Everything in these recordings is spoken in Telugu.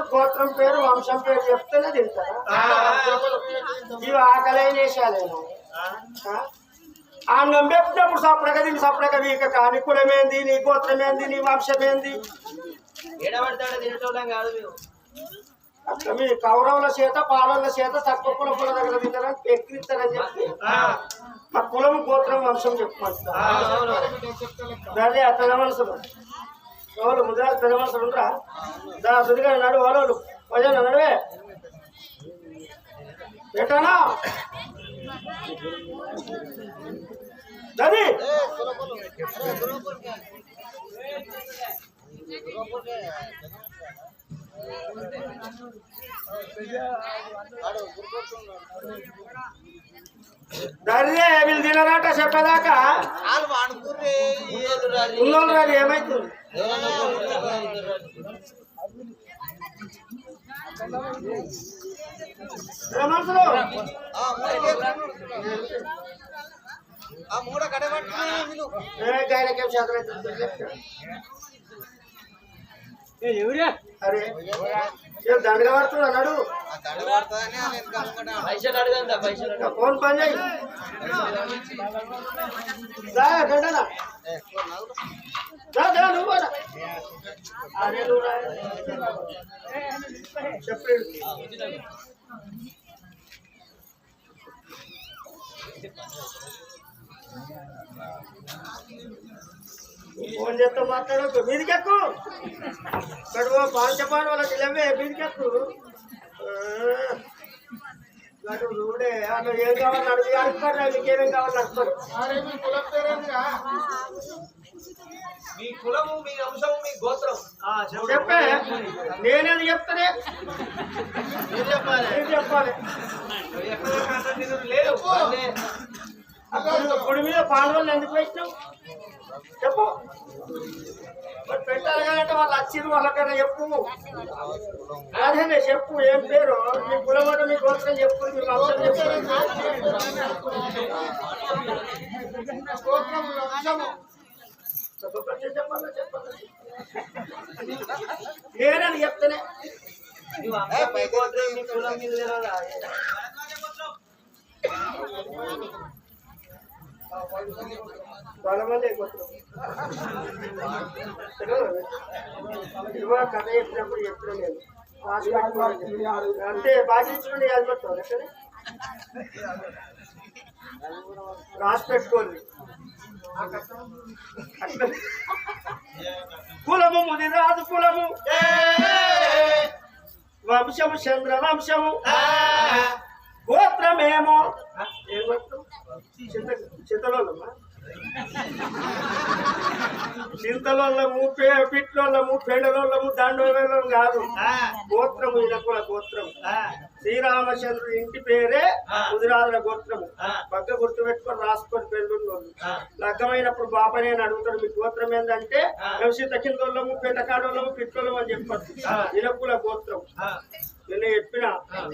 పేరు గోత్రం పేరు వంశం పేరు చెప్తేనే తింటారా? ఇవి ఆకలైన వేషాలేనా ఆ. నమ్మెప్పుడు సపడక దీని సపడక వీక కానీ కులమేంది నీ గోత్రమేంది నీ వంశమేంది? మీ కౌరవుల చేత పాలవుల చేత తక్కువ కుల కుల దగ్గర తింటారని ఎక్కిరిస్తారని చెప్పి. మా కులం గోత్రం వంశం చెప్పుకుంటారు అదే ఆ పెద్ద మనుషులు ఎవరు ముద్ర పెద్ద మనుషులు ఉండరా? దా సుడిగా నడు వాళ్ళు వజన నడువే ఏంటనా దది దరిదే వీళ్ళు తినరాట చెప్పదాకా? వాళ్ళు. ఉన్నోళ్ళు రాదు ఏమైతుంది? మూడ చేతనైతుంది ఎవరే? అరే. దండగా పడుతున్నా నడు ఆ దండ పడుతుందని వాళ్ళు వెనక అమ్ముకుంటా పైసలు అడగండి పైసలు నా ఫోన్ పని గంటనా నువ్వు. అరే. చెప్పలేదు ఫోన్ చేస్తే మాట్లాడకు మీదికెక్కు ఇక్కడ పాంచపాడు వాళ్ళకి లేవే మీదికెక్కు. అటు చూడే ఏం కావాలని అడుగు అడుగుతారు కావాలని అడుగుతారు మీ కులము మీ మీ గోత్రం చెప్పే. నేనేది చెప్తానే. మీరు చెప్పాలి. చెప్పాలి. లేదు అక్కడ పొడి మీద పాండవులు ఎందుకు వేసినావు చెప్పు. పెట్టాలి వాళ్ళు వచ్చింది వాళ్ళకైనా చెప్పు. అదేనే చెప్పు ఏం పేరు? మీ కులమాట మీ గోత్రం చెప్పు మీ నేనని చెప్తానే. మీ కులం మీద కథ చెప్పినప్పుడు పెట్టుకోవాలి. అంటే బాధించుకుని ఎక్కడ? రాసి పెట్టుకోండి కులము ముది రాదు కులము వంశము చంద్ర వంశము గోత్రమేమో ఏం గోత్రం చింత చింతలోళ్ళమ్మా చింతలోళ్ళము పిట్లోళ్ళము పెండలోళ్ళము దండోళ్ళము కాదు. గోత్రము ఇనకుల గోత్రము. శ్రీరామచంద్రుడి ఇంటి పేరే ముదిరాజుల గోత్రము. పక్క గుర్తు పెట్టుకొని రాసుకొని పెళ్ళున్నోళ్ళు లగ్గమైనప్పుడు బాపనే అని అడుగుతాడు మీ గోత్రం ఏంటంటే మేము సీతకిందోళ్ళము పెంటకాడోళ్ళము పిట్లోళ్ళము అని చెప్పారు ఇనకుల గోత్రం నిన్న చెప్పిన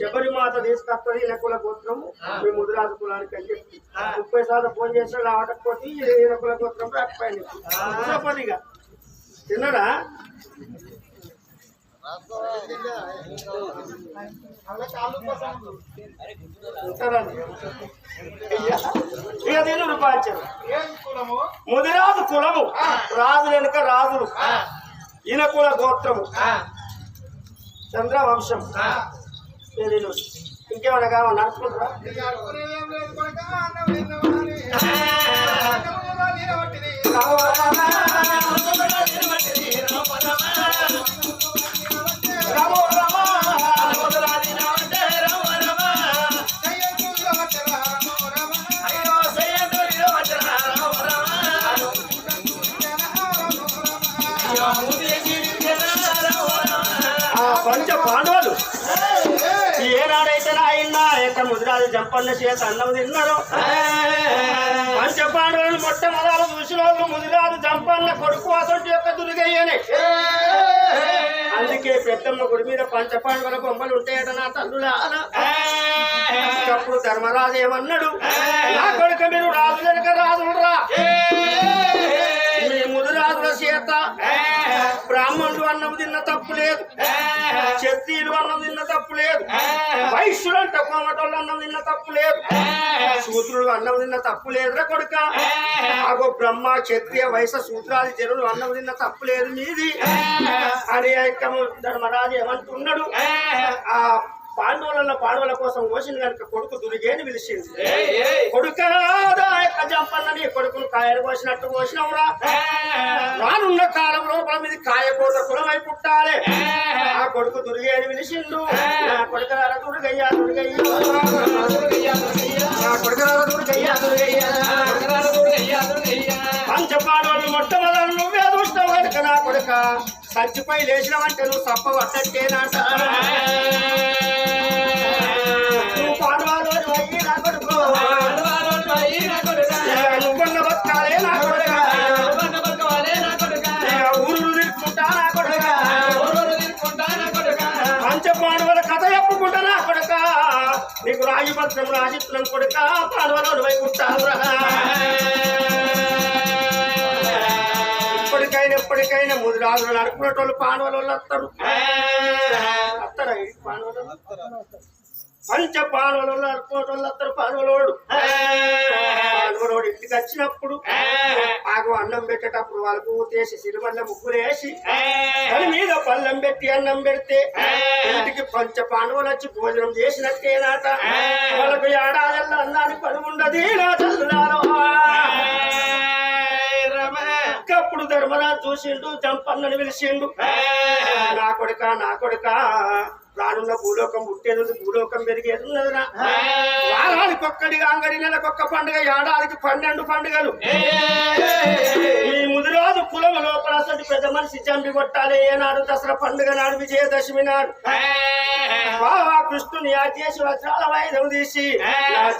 శబరిమాత తీసుకొస్తుంది ఇనకుల గోత్రము. మీ ముదిరాజు కులానికి అని చెప్పి. ముప్పై సార్లు ఫోన్ చేసిన రావటకపోతే ఇనకుల గోత్రం రాకపోయింది. పనిగా. తిన్నడా. ఇక దీని ముదిరాజు కులము. రాజు వెనుక రాజులు. ఈయన కుల గోత్రము. చంద్ర వంశం తెలియదు ఇంకేమైనా కావాలి? నడుచుకుంటారా ఏనాడైతే యొక్క ముదిరాజు జంపన్న చేత అన్నం తిన్నారు. పంచపాండవులు మొట్టమొదలు చూసిన వాళ్ళు ముదిరాజు జంపన్న కొడుకు అసంటి యొక్క దురిగయ్యని అందుకే పెద్దమ్మ గుడి మీద పంచపాండవుల బొమ్మలు ఉంటాయట నా తల్లుల. అప్పుడు ధర్మరాజు ఏమన్నాడు? నా కొడుక మీరు రాజు వెనుక రాజులరా. మీ ముదిరాజుల చేత బ్రాహ్మణుడు అన్నది తిన్న తప్పు లేదు. క్షత్రియులు అన్నం తిన్న తప్పు లేదు. వైశ్యులు అంటే కోమటోళ్ళు అన్నం తిన్న తప్పు లేదు. శూద్రుడు అన్నం తిన్న తప్పు లేదురా కొడుక. ఆగో బ్రహ్మ క్షత్రియ వయస సూత్రాది జనులు అన్నం తిన్న తప్పు లేదు మీది అని ధర్మరాజు ఏమంటున్నాడు? ఆ పాండవుల పాండవుల కోసం ఓసిన కనుక కొడుకు దురిగేని పిలిచింది. కొడుక యొక్క జంపన్నని కొడుకును కాయలు కోసినట్టు కోసినవురా రానున్న కాలం లోపల మీది కాయకూర కులమై పుట్టాలి. ఆ కొడుకు దురిగేని పిలిచిండు. నా కొడుక దుర్గయ్యా దుర్గయ్య. నా కొడుక దుర్గయ్యా దుర్గయ్య. పంచపాడవాళ్ళు మొట్టమొదలు నువ్వే చూస్తావు కనుక నా కొడుక. సచ్చిపై లేచినవంటే నువ్వు తప్ప వట్టేనాట పంచపాండవుల కథ చెప్పుకుంటారా కొడక? కొడుక నీకు రాజపత్రం రాజిత్రం కొడక పాండవులు వైకుంటావురా ఇప్పటికైనా ఎప్పటికైనా ముందు రాజులు నడుపుకునేటోళ్ళు పాండవులు వస్తారు వస్తారా పాండవులు పంచ పాండవులు నడుపుకునేటోళ్ళు వస్తారు పాండవులోడు పాండవులోడు ఇంటికి వచ్చినప్పుడు ఆగు అన్నం పెట్టేటప్పుడు వాళ్ళకు తీసి సిరిమల్ల ముగ్గులు వేసి దాని మీద పళ్ళెం పెట్టి అన్నం పెడితే ఇంటికి పంచ పాండవులు వచ్చి భోజనం చేసినట్టేనాట వాళ్ళకు ఏడాదల్లో అన్నానికి పని ఉండదు. అప్పుడు ధర్మరాజు చూసిండు జంపన్నని పిలిచిండు. నా కొడుక నా కొడుక. రానున్న భూలోకం పుట్టేది భూలోకం పెరిగేది ఉన్నదిరా వారానికి ఒక్కడి అంగడి నెలకొక్క పండుగ ఏడాదికి పన్నెండు పండుగలు. ఈ ముదిరాజు కులం లోపల అసలు పెద్ద మనిషి జంపి కొట్టాలి. ఏనాడు దసరా పండుగ నాడు విజయదశమి నాడు. బాబా కృష్ణుని ఆ చేసి వజ్రాల వాయిదం తీసి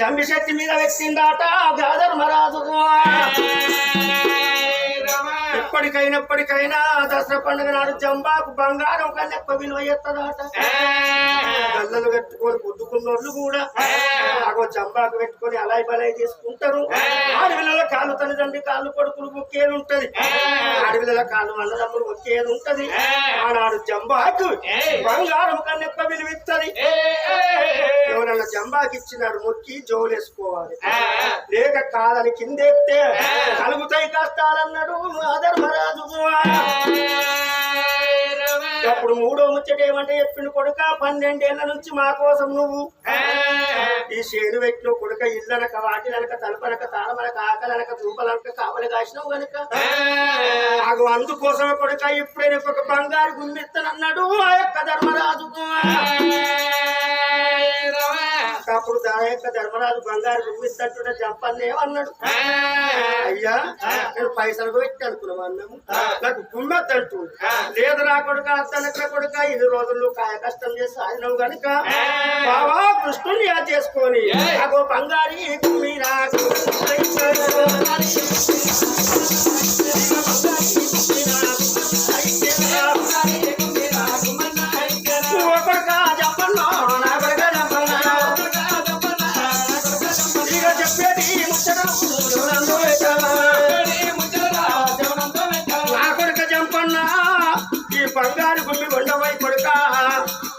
జంబి శక్తి మీద వ్యక్తిందాట ధర్మరాజు ఎప్పటికైనా ఎప్పటికైనా దసరా పండుగ నాడు జంబాకు బంగారం కన్నా ఎక్కువ విలువ ఎత్తదాట. గల్లలు కట్టుకొని పొద్దుకున్న వాళ్ళు కూడా ఆగో జంబాకు పెట్టుకొని అలాయి బలాయి చేసుకుంటారు ఆడపిల్లల కాళ్ళు తల్లిదండ్రి కాళ్ళు కొడుకులు ఒకేది ఉంటది ఆడపిల్లల కాళ్ళు అన్నదమ్ములు ఒకేది ఉంటది ఆనాడు జంబాకు బంగారం కన్నా ఎక్కువ విలువ ఇస్తుంది ఎవరన్నా జంబాకి ఇచ్చినాడు మొక్కి జోలేసుకోవాలి. లేక కాదని కిందెత్తే కలుగుతాయి కష్టాలన్నాడు ధర్మరాజు అప్పుడు మూడో ముచ్చట ఏమంటే చెప్పిండు కొడుక పన్నెండేళ్ళ నుంచి మా కోసం నువ్వు ఈ చేను పెట్టిన కొడుక ఇల్లనక వాటిలనక తలుపనక తాళమనక ఆకలనక దూపలనక కావలి కాసినావు గనుక. నాకు అందుకోసమే కొడుక ఇప్పుడే ఒక బంగారు గుమ్మిత్తనన్నాడు ఆ యొక్క ధర్మరాజు అప్పుడు ఆ యొక్క ధర్మరాజు బంగారు గుమ్మిస్తట్టు జంపన్నే అన్నాడు. అయ్యా నేను పైసలు పెట్టి అనుకున్నాం అన్నాము? నాకు లేదు నా కొడుక తనక కొడుక ఇన్ని రోజులు కాయ కష్టం చేసి ఆయనవు గనుక బావా కృష్ణుని చేసుకొని నాకు బంగారి గుమ్మి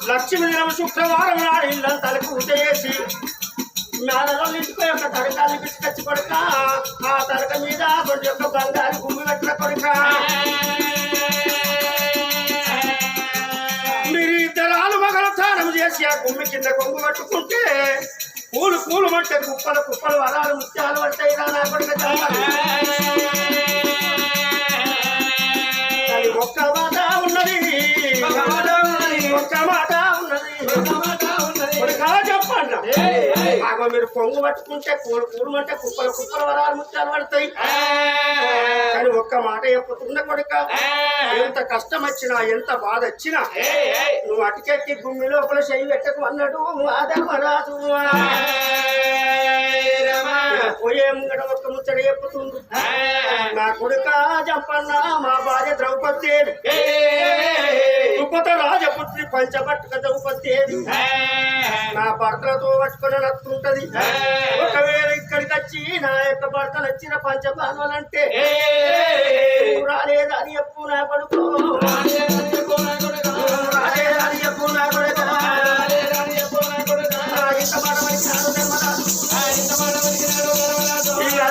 లక్ష్మి దినం శుక్రవారం నాడు ఇల్లంతా తలకు ఊట మేడలో ఇంటికి యొక్క తరకాలు పిసుకొచ్చి కొడుక ఆ తరక మీద కొన్ని యొక్క బంగారు గుమ్మి పెట్టిన కొడుక. మీరు ఇద్దరాలు మగల స్నానం చేసి ఆ గుమ్మి కింద కొంగు పట్టుకుంటే పూలు పూలు పట్టే కుప్పలు కుప్పలు వరాలు ముత్యాలు పట్టాయి రా నా కొడుక కొడుకా చెప్పండి ఆగో మీరు పొంగు పట్టుకుంటే పూలు పూలు అంటే కుప్పలు కుప్పల వరాలు ముత్యాలు పడతాయి. కానీ ఒక్క మాట చెప్పుతున్న కొడుక ఎంత కష్టం వచ్చినా ఎంత బాధ వచ్చినా నువ్వు అటుకెక్కి గుమ్మి లోపల చెయ్యి పెట్టకు అన్నాడు ఆ ధర్మరాజు పోయే ముంగడ ఒక్క ముచ్చట చెప్పుతుంది నా కొడుక చెప్పన్న మా భార్య ద్రౌపది ఉపత రాజపుత్రి పంచపట్టుక ద్రౌపది నా భర్తలతో పట్టుకుని నత్తుంటది ఒకవేళ ఇక్కడికి వచ్చి నా యొక్క భర్తలు వచ్చిన పంచబాధలంటే రాలేదని చెప్పు నా కొడుకు? రాలేదని చెప్పు నా కొడుకు?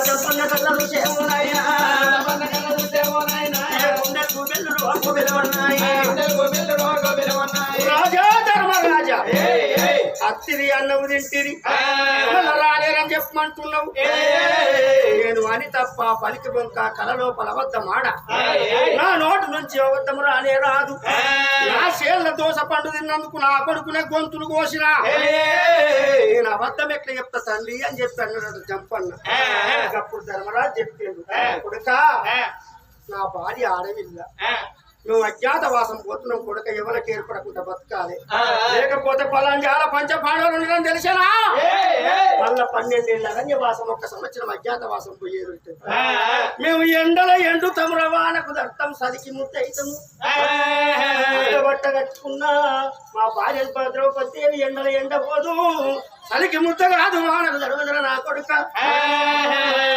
చెప్పన్న కళ్ళు చేయ ఉండలు గోబెల్లు అప్పు వెలువన్నాయి అత్తిరి అన్నవు తింటిరి. రాలేరని చెప్పమంటున్నావు? నేను అని తప్ప పలికి బొంక కల లోపల అబద్ధమాడ? నా నోటు నుంచి అబద్ధం రానే రాదు. నా చేళ్ళ దోశ పండు తిన్నందుకు నా కొడుకునే గొంతులు కోసిన. నేను అబద్ధం ఎట్లా చెప్తా తండ్రి అని చెప్పాను జంపన్న అప్పుడు ధర్మరాజు చెప్పిండు. కొడుక నా భార్య ఆడవిల్ల. నువ్వు అజ్ఞాతవాసం పోతున్నావు కొడుక ఎవరికి ఏర్పడకుండా బతకాలి. లేకపోతే పలాంజాల పంచ పాండవులు ఉండడం తెలిసేనా మళ్ళా పన్నెండేళ్ళ అరణ్యవాసం ఒక్క సంవత్సరం అజ్ఞాతవాసం ఉంటుంది. మేము ఎండల ఎండు తమరవానకు దట్టం సదికి ముద్దయితము బట్ట కట్టుకున్నా మా భార్య ద్రౌపది ఎండల ఎండ పోదు. సలికి ముద్ద కాదు వానకు జరుగుదల నా కొడుక.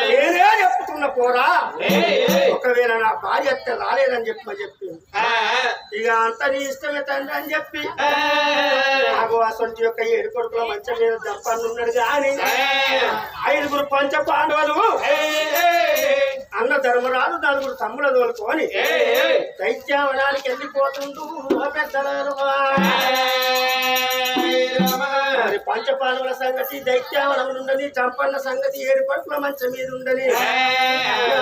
నేనే చెప్తున్న పోరా? ఒకవేళ నా భార్య అత్త రాలేదని చెప్పి చెప్పింది ఇక అంత నీ ఇష్టమే తండ్రి అని చెప్పి. నాకు అసలు యొక్క ఏడు కొడుకుల మంచం మీద దప్పని ఉన్నాడు కానీ ఐదుగురు పంచ పాండవులు. అన్న ధర్మరాజు నలుగురు తమ్ముల తోలుకొని దైత్యావనానికి వెళ్ళిపోతుండు ఆ పెద్దలారు. మరి పంచ పాండవుల సంగతి దైత్యావనం ఉండని చంపన్న సంగతి ఏడు కొడుకుల మంచం మీద ఉండని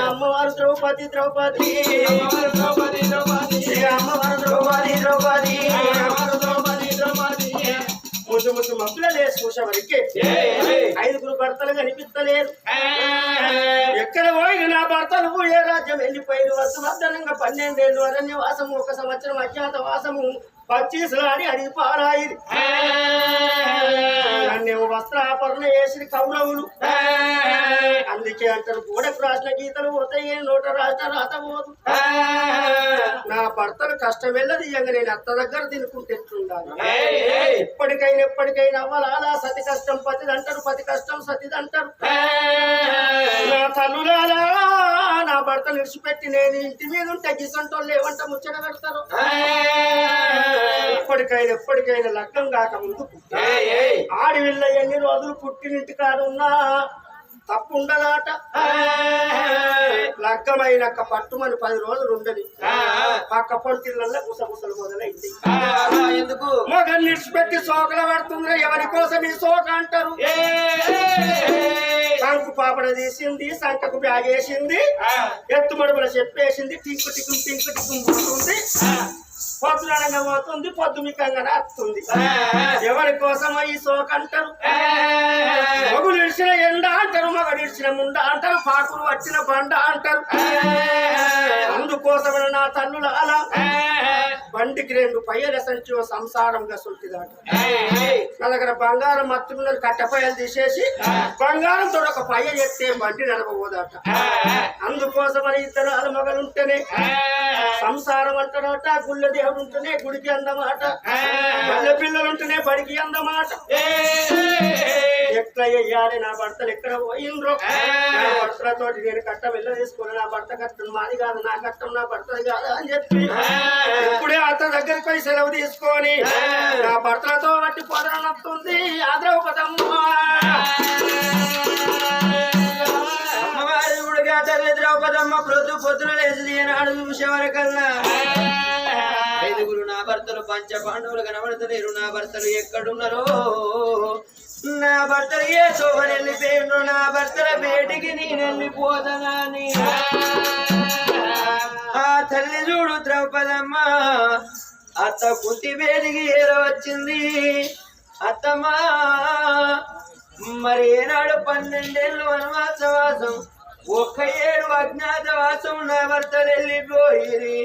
అమ్మవారు ద్రౌపది ద్రౌపది. అమ్మవారు ద్రౌపది, ద్రౌపది. అమ్మవారు ద్రౌపది ద్రౌపది. అమ్మవారు ద్రౌపది, ద్రౌపది. ముసు ముసు మబ్బుల లేసి చూసేవరికి ఐదుగురు భర్తలు కనిపిస్తలేరు. ఎక్కడ పోయి నా భర్తలు ఏ రాజ్యం వెళ్ళిపోయిన వస్తు భద్రంగా పన్నెండేళ్ళు అరణ్య వాసము ఒక సంవత్సరం అజ్ఞాత వాసము పచ్చీసులాడి అడిగి పారాయి నన్నేమో వస్త్రాపరణ వేసి కౌరవులు. అందుకే అంటారు గోడకు రాసిన గీతలు పోతాయి నోట రాసిన రాత పోదు. నా భర్తలు కష్టం వెళ్ళదు ఇక నేను అత్త దగ్గర తినుకుంటే ఎట్లుండాలి? ఎప్పటికైనా ఎప్పటికైనా అవ్వాలా? సతి కష్టం పతిది అంటారు పతి కష్టం సతిది అంటారు. నా తల్లులారా నా భర్త నిడిచిపెట్టి నేను ఇంటి మీద ఉంటే గిసంటోళ్ళు ఏమంట ముచ్చట పెడతారు? ఎప్పటికైనా ఎప్పటికైనా లగ్గం కాక ముందు ఆడివిల్ల ఎన్ని రోజులు పుట్టినింటి కాడున్నా తప్పు ఉండదాట లగ్గమైనాక పట్టుమని పది రోజులు ఉండని పక్క పొంటిళ్ళల్లో గుసగుసలు మొదలైంది ఎందుకు మగ నిడిచిపెట్టి సోకల పడుతుంది ఎవరి కోసం ఈ సోక అంటారు కంకు పాపడ తీసింది సంకకు బ్యాగ్ వేసింది ఎత్తు మడుగుల చెప్పేసింది టింకు టిక్కు టింకు టిక్కు పుడుతుంది పొద్దుననగా పోతుంది పొద్దు మికంగా వస్తుంది ఎవరి కోసం ఈ సోక అంటారు మగు నిడిచిన ఎండ అంటారు మగ నిడిచిన ముండ అంటారు పాకులు వచ్చిన బండ అంటారు. అందుకోసమైన నా తల్లుల అలా. బండికి రెండు పయ్యల సంచి సంసారంగా సొంటిదాట నా దగ్గర బంగారం మత్తుకున్నది కట్టపయ్యలు తీసేసి బంగారంతో ఒక పయ్య ఎత్తే బండి నడపబోదట అందుకోసమని ఇద్దరు అలమగలు ఉంటేనే సంసారం అంటాడట గుళ్ళ దేవుడు ఉంటేనే గుడికి అందమాట. పల్లె పిల్లలు ఉంటేనే బడికి అందమాట. ఎట్లా చెయ్యాలి? నా భర్తలు ఎక్కడ పోయిండ్రో? నా భర్తలతో నేను కట్ట వెళ్ళ తీసుకుని నా భర్త కట్టం మాది కాదు నా కట్టం నా భర్తది కాదు అని చెప్పి ఇప్పుడే అతని దగ్గరికి పోయి సెలవు తీసుకొని నా భర్తలతో వట్టి పొదరనొస్తుంది ఆద్రౌపదమ్మ. అమ్మవారి గుడిగా తల్లి ద్రౌపదమ్మ ప్రొద్దు పొద్దున లేచి ఈనాడు చూసేవరకల్లా ఐదుగురు నా భర్తలు పంచ పాండవులు కనబడతలేరు నా భర్తలు ఎక్కడున్నారో? నా భర్తలు ఏ సోమని వెళ్ళిపోయిండ్రు నా భర్తల బేటికి నేను వెళ్ళిపోతానని ఆ తల్లి చూడు ద్రౌపదమ్మ అత్త కుంటి వేడికి ఏర వచ్చింది అత్తమ్మా మరి ఏనాడు పన్నెండేళ్ళు వనవాసవాసం ఒక ఏడు అజ్ఞాతవాసం నా భర్తలు వెళ్ళిపోయి